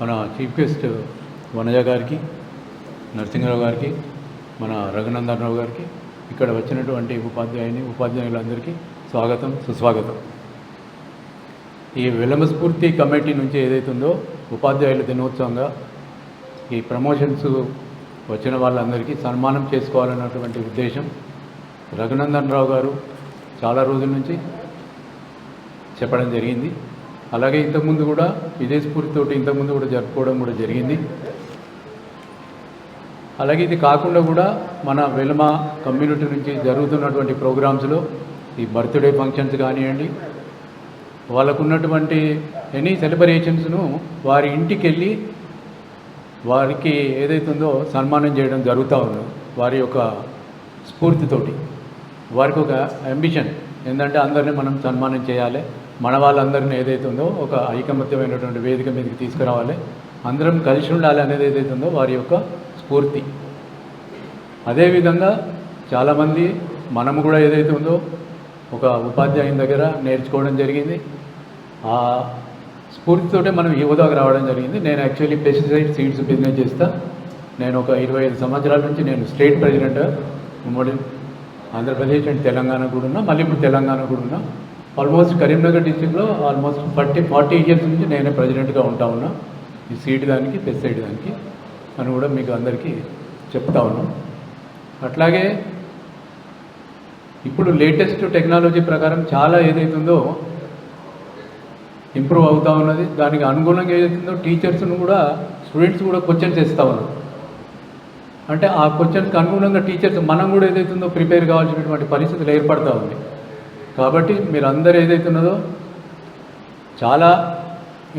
మన chief guest Vanaja గారికి నరసింహరావు గారికి మన రఘునందన్ రావు గారికి ఇక్కడ వచ్చినటువంటి ఉపాధ్యాయుని ఉపాధ్యాయులందరికీ స్వాగతం సుస్వాగతం. ఈ విలంబస్ఫూర్తి కమిటీ నుంచి ఏదైతుందో ఉపాధ్యాయుల దినోత్సవంగా ఈ ప్రమోషన్స్ వచ్చిన వాళ్ళందరికీ సన్మానం చేసుకోవాలన్నటువంటి ఉద్దేశం రఘునందన్ రావు గారు చాలా రోజుల నుంచి చెప్పడం జరిగింది. అలాగే ఇంతకుముందు కూడా ఇదే స్ఫూర్తితోటి ఇంతకుముందు కూడా జరుపుకోవడం కూడా జరిగింది. అలాగే ఇది కాకుండా కూడా మన వెలమ కమ్యూనిటీ నుంచి జరుగుతున్నటువంటి ప్రోగ్రామ్స్లో ఈ బర్త్డే ఫంక్షన్స్ కానివ్వండి వాళ్ళకు ఉన్నటువంటి ఎనీ సెలబ్రేషన్స్ను వారి ఇంటికి వెళ్ళి వారికి ఏదైతుందో సన్మానం చేయడం జరుగుతూ ఉందో. వారి యొక్క స్ఫూర్తితోటి వారికి ఒక అంబిషన్ ఏంటంటే అందరినీ మనం సన్మానం చేయాలి. మన వాళ్ళందరినీ ఏదైతుందో ఒక ఐకమత్యమైనటువంటి వేదిక మీదకి తీసుకురావాలి. అందరం కలిసి ఉండాలి అనేది ఏదైతుందో వారి యొక్క స్ఫూర్తి. అదేవిధంగా చాలామంది మనము కూడా ఏదైతే ఉందో ఒక ఉపాధ్యాయుని దగ్గర నేర్చుకోవడం జరిగింది. ఆ స్ఫూర్తితోటే మనం యువతకు రావడం జరిగింది. నేను యాక్చువల్లీ పెస్టిసైడ్ సీడ్స్ బిజినెస్ చేస్తా. నేను ఒక ఇరవై ఐదు సంవత్సరాల నుంచి నేను స్టేట్ ప్రెసిడెంట్ ఉమ్మడి ఆంధ్రప్రదేశ్ అండ్ తెలంగాణ కూడా ఉన్నా మళ్ళీ ఇప్పుడు తెలంగాణ కూడా ఉన్నా. ఆల్మోస్ట్ కరీంనగర్ డిస్టిక్లో ఆల్మోస్ట్ ఫార్టీ ఫార్టీ ఇయర్స్ నుంచి నేనే ప్రెసిడెంట్గా ఉంటా ఉన్నా. ఈ సీట్ దానికి పెస్టిసైడ్ దానికి అని కూడా మీకు అందరికీ చెప్తా ఉన్నాం. అట్లాగే ఇప్పుడు లేటెస్ట్ టెక్నాలజీ ప్రకారం చాలా ఏదైతుందో ఇంప్రూవ్ అవుతూ ఉన్నది. దానికి అనుగుణంగా ఏదైతుందో టీచర్స్ను కూడా స్టూడెంట్స్ కూడా క్వశ్చన్స్ ఇస్తూ ఉన్నారు అంటే ఆ క్వశ్చన్కి అనుగుణంగా టీచర్స్ మనం కూడా ఏదైతుందో ప్రిపేర్ కావాల్సినటువంటి పరిస్థితులు ఏర్పడతా ఉంది. కాబట్టి మీరు అందరు ఏదైతున్నదో చాలా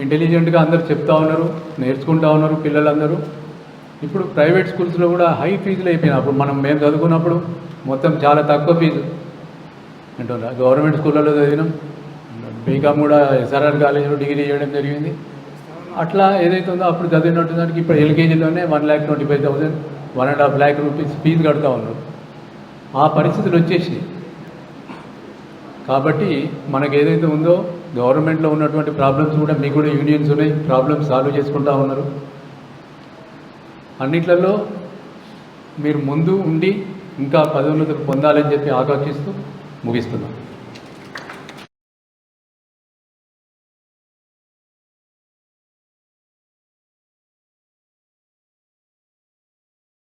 ఇంటెలిజెంట్గా అందరు చెప్తా ఉన్నారు నేర్చుకుంటా ఉన్నారు పిల్లలందరూ. ఇప్పుడు ప్రైవేట్ స్కూల్స్లో కూడా హై ఫీజులు అయిపోయినాయి. అప్పుడు మనం మేము చదువుకున్నప్పుడు మొత్తం చాలా తక్కువ ఫీజు. అంటున్నా గవర్నమెంట్ స్కూళ్ళలో చదివినాం. బీకామ్ కూడా ఎస్ఆర్ఆర్ కాలేజీలో డిగ్రీ చేయడం జరిగింది. అట్లా ఏదైతే ఉందో అప్పుడు చదివినట్టు దానికి ఇప్పుడు ఎల్కేజీలోనే one lakh twenty five thousand one and half lakh rupees fee కడతా ఉన్నారు. ఆ పరిస్థితులు వచ్చేసినాయి. కాబట్టి మనకు ఏదైతే ఉందో గవర్నమెంట్లో ఉన్నటువంటి ప్రాబ్లమ్స్ కూడా మీకు కూడా యూనియన్స్ ఉన్నాయి. ప్రాబ్లమ్స్ సాల్వ్ చేసుకుంటా ఉన్నారు. అన్నిట్లలో మీరు ముందు ఉండి ఇంకా పదోన్నతులు పొందాలని చెప్పి ఆకాంక్షిస్తూ ముగిస్తున్నాం.